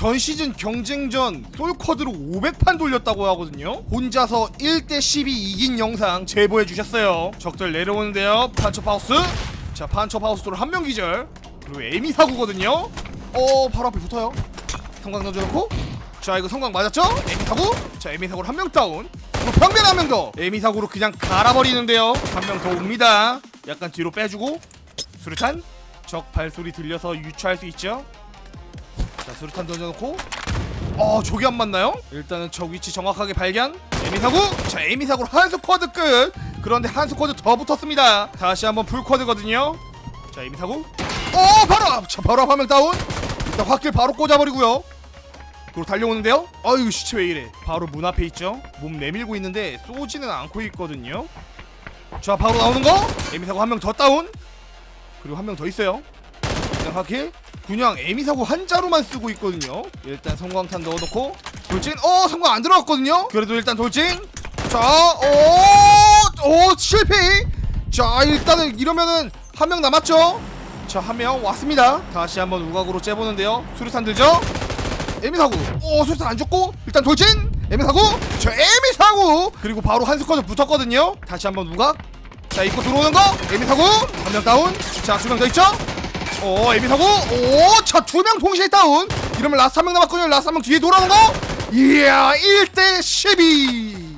전 시즌 경쟁전 솔커드로 500판 돌렸다고 하거든요. 혼자서 1대 12 이긴 영상 제보해 주셨어요. 적들 내려오는데요. 판처 파우스. 자, 판처 파우스로 한 명 기절. 그리고 에미 사구거든요. 어, 바로 앞에 붙어요. 성광 던져놓고. 자, 이거 성광 맞았죠? 에미 사구. 자, 에미 사구로 한 명 다운. 그리고 병변 한명 더. 에미 사구로 그냥 갈아버리는데요. 한 명 더 옵니다. 약간 뒤로 빼주고. 수류탄. 적 발소리 들려서 유추할 수 있죠. 자 수류탄 던져놓고. 어 저기 안 맞나요? 일단은 적 위치 정확하게 발견. 에미사구. 자 에미사구로 한 스쿼드 끝. 그런데 한 스쿼드 더 붙었습니다. 다시 한번 풀 쿼드거든요. 자 에미사구. 어 바로 앞! 자 바로 앞 한 명 다운. 일단 확길 바로 꽂아버리고요. 그리고 달려오는데요. 아유 시체 왜 이래. 바로 문 앞에 있죠. 몸 내밀고 있는데 쏘지는 않고 있거든요. 자 바로 나오는 거. 에미사구 한명 더 다운. 그리고 한 명 더 있어요. 일단 확킬 그냥 에미사고 한자로만 쓰고 있거든요. 일단 성광탄 넣어놓고 돌진. 어 성광 안 들어갔거든요. 그래도 일단 돌진. 자오오 실패. 자 일단은 이러면은 한 명 남았죠? 자 한 명 왔습니다. 다시 한번 우각으로 째보는데요. 수류탄 들죠? 에미사고. 오 수류탄 안 죽고 일단 돌진. 에미사고. 저 에미사고. 그리고 바로 한 스쿼드 붙었거든요. 다시 한번 우각. 자 입고 들어오는 거. 에미사고. 한 명 다운. 자 두 명 더 있죠 오 에비 사고. 오자 두 명 동시에 다운. 이러면 라스트 한 명 남았거든요. 라스트 한 명 뒤에 돌아오는 거. 이야 1대 12